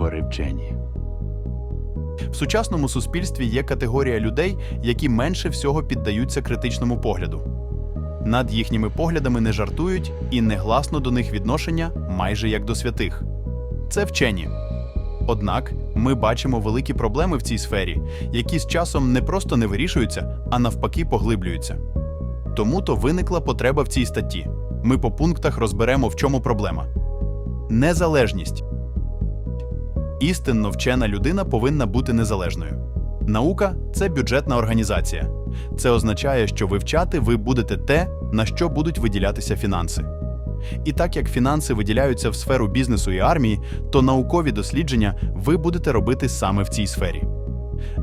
витвори вчені. В сучасному суспільстві є категорія людей, які менше всього піддаються критичному погляду. Над їхніми поглядами не жартують і негласно до них відношення майже як до святих. Це вчені. Однак ми бачимо великі проблеми в цій сфері, які з часом не просто не вирішуються, а навпаки поглиблюються. Тому то виникла потреба в цій статті. Ми по пунктах розберемо, в чому проблема. Незалежність. Істинно вчена людина повинна бути незалежною. Наука це бюджетна організація. Це означає, що вивчати ви будете те, на що будуть виділятися фінанси. І так як фінанси виділяються в сферу бізнесу і армії, то наукові дослідження ви будете робити саме в цій сфері.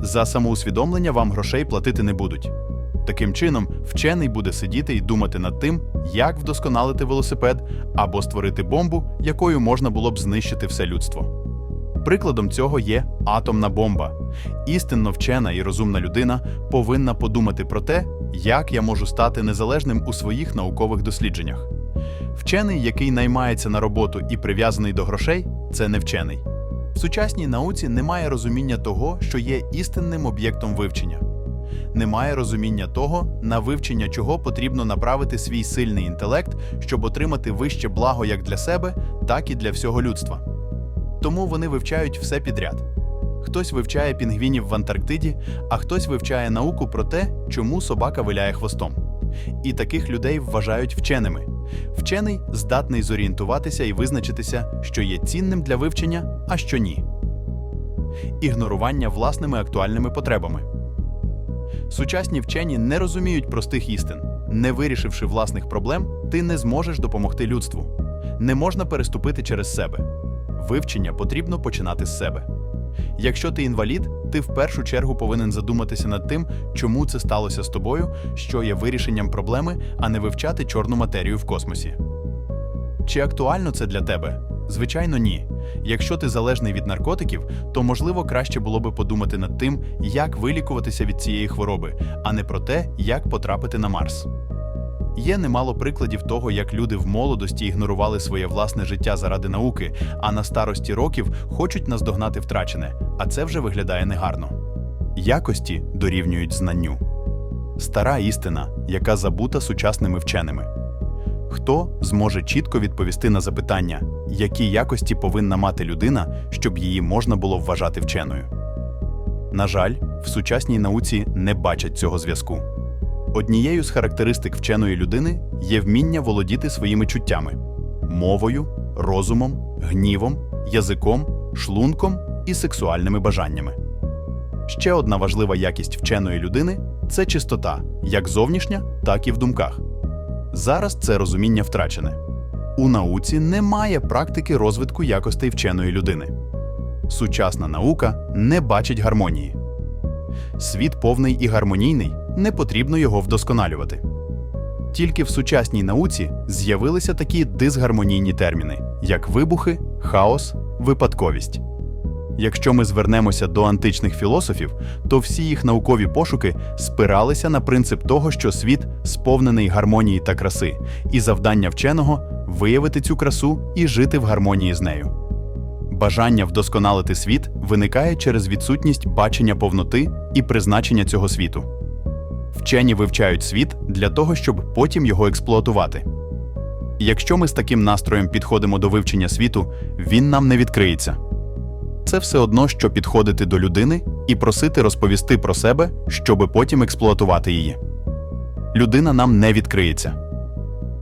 За самоусвідомлення вам грошей платити не будуть. Таким чином, вчений буде сидіти і думати над тим, як вдосконалити велосипед або створити бомбу, якою можна було б знищити все людство. Прикладом цього є атомна бомба. Істинно вчена і розумна людина повинна подумати про те, як я можу стати незалежним у своїх наукових дослідженнях. Вчений, який наймається на роботу і прив'язаний до грошей, це не вчений. В сучасній науці немає розуміння того, що є істинним об'єктом вивчення. Немає розуміння того, на вивчення чого потрібно направити свій сильний інтелект, щоб отримати вище благо як для себе, так і для всього людства. Тому вони вивчають все підряд. Хтось вивчає пінгвінів в Антарктиді, а хтось вивчає науку про те, чому собака виляє хвостом. І таких людей вважають вченими. Вчений здатний зорієнтуватися і визначитися, що є цінним для вивчення, а що ні. Ігнорування власними актуальними потребами. Сучасні вчені не розуміють простих істин. Не вирішивши власних проблем, ти не зможеш допомогти людству. Не можна переступити через себе. Вивчення потрібно починати з себе. Якщо ти інвалід, ти в першу чергу повинен задуматися над тим, чому це сталося з тобою, що є вирішенням проблеми, а не вивчати чорну матерію в космосі. Чи актуально це для тебе? Звичайно, ні. Якщо ти залежний від наркотиків, то можливо краще було би подумати над тим, як вилікуватися від цієї хвороби, а не про те, як потрапити на Марс. Є немало прикладів того, як люди в молодості ігнорували своє власне життя заради науки, а на старості років хочуть наздогнати втрачене, а це вже виглядає негарно. Якості дорівнюють знанню. Стара істина, яка забута сучасними вченими. Хто зможе чітко відповісти на запитання, які якості повинна мати людина, щоб її можна було вважати вченою? На жаль, в сучасній науці не бачать цього зв'язку. Однією з характеристик вченої людини є вміння володіти своїми чуттями мовою, розумом, гнівом, язиком, шлунком і сексуальними бажаннями. Ще одна важлива якість вченої людини це чистота, як зовнішня, так і в думках. Зараз це розуміння втрачене. У науці немає практики розвитку якостей вченої людини. Сучасна наука не бачить гармонії. Світ повний і гармонійний, не потрібно його вдосконалювати. Тільки в сучасній науці з'явилися такі дисгармонійні терміни, як вибухи, хаос, випадковість. Якщо ми звернемося до античних філософів, то всі їх наукові пошуки спиралися на принцип того, що світ сповнений гармонії та краси, і завдання вченого виявити цю красу і жити в гармонії з нею. Бажання вдосконалити світ виникає через відсутність бачення повноти і призначення цього світу. Вчені вивчають світ для того, щоб потім його експлуатувати. Якщо ми з таким настроєм підходимо до вивчення світу, він нам не відкриється. Це все одно, що підходити до людини і просити розповісти про себе, щоби потім експлуатувати її. Людина нам не відкриється.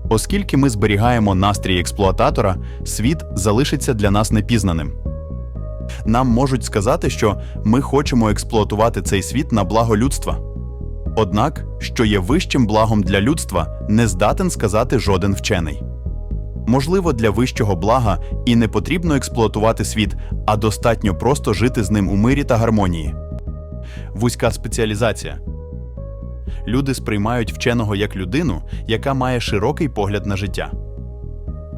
Оскільки ми зберігаємо настрій експлуататора, світ залишиться для нас непізнаним. Нам можуть сказати, що ми хочемо експлуатувати цей світ на благо людства. Однак, що є вищим благом для людства, не здатен сказати жоден вчений. Можливо, для вищого блага і не потрібно експлуатувати світ, а достатньо просто жити з ним у мирі та гармонії. Вузька спеціалізація. Люди сприймають вченого як людину, яка має широкий погляд на життя.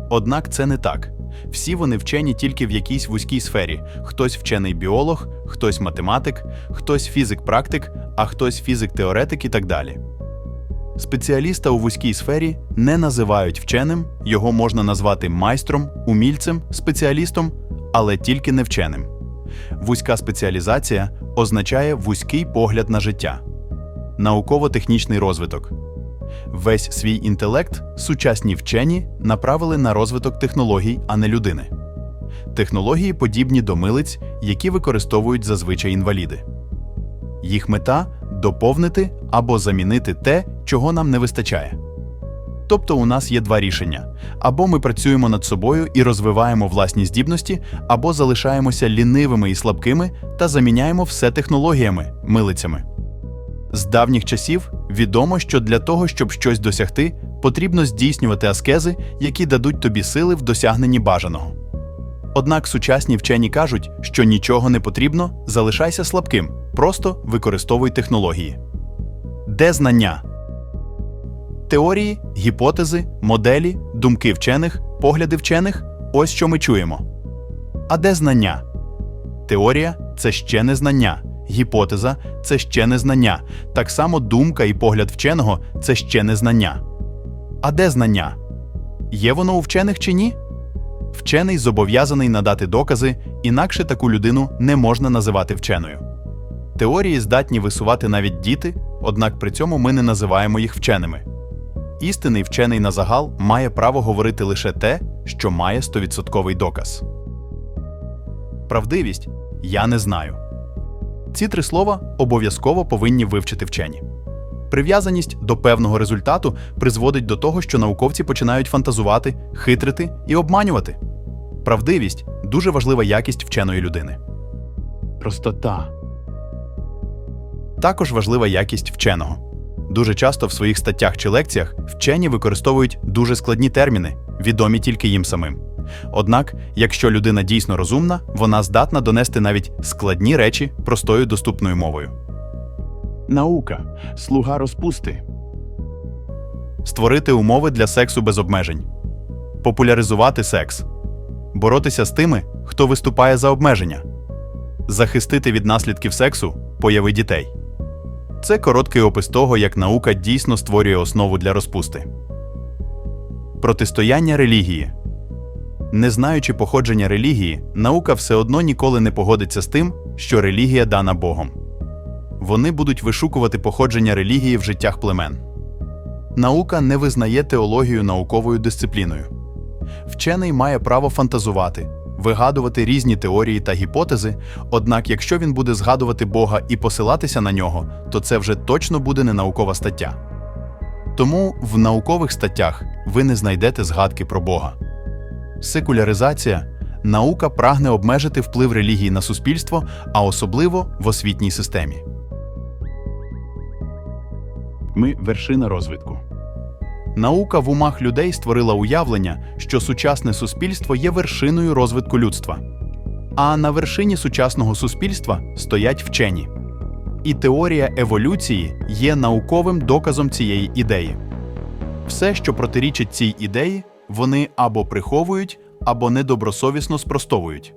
Однак це не так. Всі вони вчені тільки в якійсь вузькій сфері: хтось вчений біолог, хтось математик, хтось фізик-практик, а хтось фізик-теоретик і так далі. Спеціаліста у вузькій сфері не називають вченим, його можна назвати майстром, умільцем, спеціалістом але тільки не вченим. Вузька спеціалізація означає вузький погляд на життя, науково-технічний розвиток. Весь свій інтелект сучасні вчені направили на розвиток технологій, а не людини. Технології подібні до милиць, які використовують зазвичай інваліди. Їх мета доповнити або замінити те, чого нам не вистачає. Тобто у нас є два рішення: або ми працюємо над собою і розвиваємо власні здібності, або залишаємося лінивими і слабкими та заміняємо все технологіями, милицями. З давніх часів відомо, що для того, щоб щось досягти, потрібно здійснювати аскези, які дадуть тобі сили в досягненні бажаного. Однак сучасні вчені кажуть, що нічого не потрібно, залишайся слабким, просто використовуй технології. Де знання? Теорії, гіпотези, моделі, думки вчених, погляди вчених ось що ми чуємо. А де знання? Теорія це ще не знання, гіпотеза це ще не знання. Так само думка і погляд вченого це ще не знання. А де знання? Є воно у вчених чи ні? Вчений зобов'язаний надати докази, інакше таку людину не можна називати вченою. Теорії здатні висувати навіть діти, однак при цьому ми не називаємо їх вченими. Істинний вчений на загал має право говорити лише те, що має 100% доказ. Правдивість я не знаю. Ці три слова обов'язково повинні вивчити вчені. Прив'язаність до певного результату призводить до того, що науковці починають фантазувати, хитрити і обманювати. Правдивість дуже важлива якість вченої людини. Простота. Також важлива якість вченого. Дуже часто в своїх статтях чи лекціях вчені використовують дуже складні терміни, відомі тільки їм самим. Однак, якщо людина дійсно розумна, вона здатна донести навіть складні речі простою доступною мовою. Наука. Слуга розпусти. Створити умови для сексу без обмежень, популяризувати секс, боротися з тими, хто виступає за обмеження, захистити від наслідків сексу появи дітей. Це короткий опис того, як наука дійсно створює основу для розпусти. Протистояння релігії. Не знаючи походження релігії, наука все одно ніколи не погодиться з тим, що релігія дана Богом. Вони будуть вишукувати походження релігії в життях племен. Наука не визнає теологію науковою дисципліною. Вчений має право фантазувати, вигадувати різні теорії та гіпотези, однак, якщо він буде згадувати Бога і посилатися на нього, то це вже точно буде не наукова стаття. Тому в наукових статтях ви не знайдете згадки про Бога. Секуляризація наука прагне обмежити вплив релігії на суспільство, а особливо в освітній системі. Ми вершина розвитку. Наука в умах людей створила уявлення, що сучасне суспільство є вершиною розвитку людства. А на вершині сучасного суспільства стоять вчені. І теорія еволюції є науковим доказом цієї ідеї. Все, що протирічить цій ідеї, вони або приховують, або недобросовісно спростовують.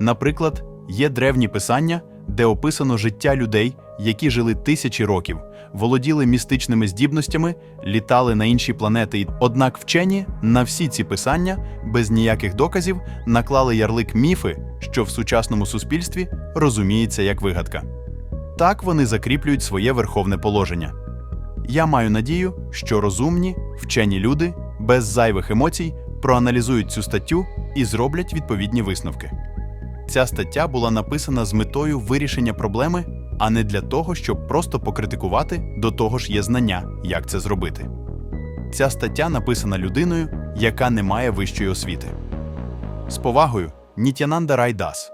Наприклад, є древні писання, де описано життя людей, які жили тисячі років, володіли містичними здібностями, літали на інші планети. Однак вчені на всі ці писання без ніяких доказів наклали ярлик міфи, що в сучасному суспільстві розуміється як вигадка. Так вони закріплюють своє верховне положення. Я маю надію, що розумні, вчені люди без зайвих емоцій проаналізують цю статтю і зроблять відповідні висновки. Ця стаття була написана з метою вирішення проблеми, а не для того, щоб просто покритикувати, до того ж є знання, як це зробити. Ця стаття написана людиною, яка не має вищої освіти. З повагою, Нітянанда Райдас.